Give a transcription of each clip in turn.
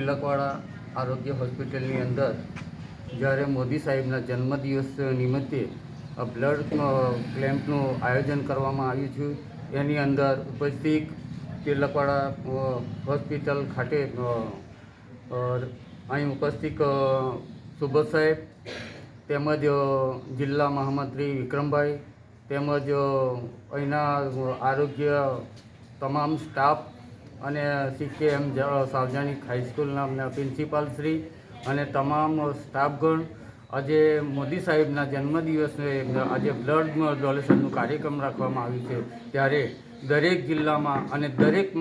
તિલકવાડા આરોગ્ય હોસ્પિટલની અંદર જ્યારે મોદી સાહેબના જન્મદિવસ નિમિત્તે બ્લડ કેમ્પનું આયોજન કરવામાં આવ્યું છે, એની અંદર ઉપસ્થિત તિલકવાડા હોસ્પિટલ ખાતે અહીં ઉપસ્થિત સુબોધ સાહેબ, તેમજ જિલ્લા મહામંત્રી વિક્રમભાઈ, તેમજ અહીંના આરોગ્ય તમામ સ્ટાફ અને સીકેએમ સાર્વજનિક હાઈસ્કૂલના પ્રિન્સિપાલ શ્રી અને તમામ સ્ટાફગણ આજે મોદી સાહેબના જન્મદિવસે આજે બ્લડ ડોનેશનનું કાર્યક્રમ રાખવામાં આવ્યું છે. ત્યારે દરેક જિલ્લામાં અને દરેક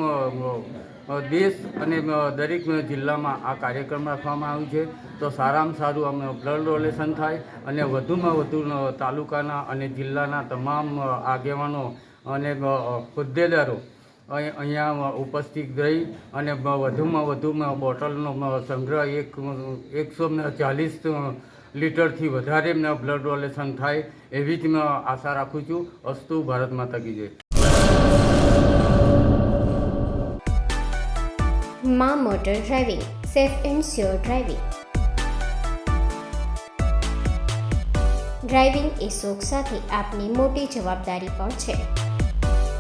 દેશ અને દરેક જિલ્લામાં આ કાર્યક્રમ રાખવામાં આવ્યું છે. તો સારામાં સારું અમે બ્લડ ડોનેશન થાય અને વધુમાં વધુ તાલુકાના અને જિલ્લાના તમામ આગેવાનો અને હોદ્દેદારો અહીંયા ઉપસ્થિત રહી અને વધુમાં વધુમાં બોટલનો સંગ્રહ એક, એકસો ચાલીસ લીટરથી વધારે બ્લડ ડોનેશન થાય એવી જ મેં આશા રાખું છું. અસ્તુ ભારત માતા કી જય. મા motor driving, safe and sure driving. Driving એ શોખ સાથે આપની મોટી જવાબદારી પણ છે.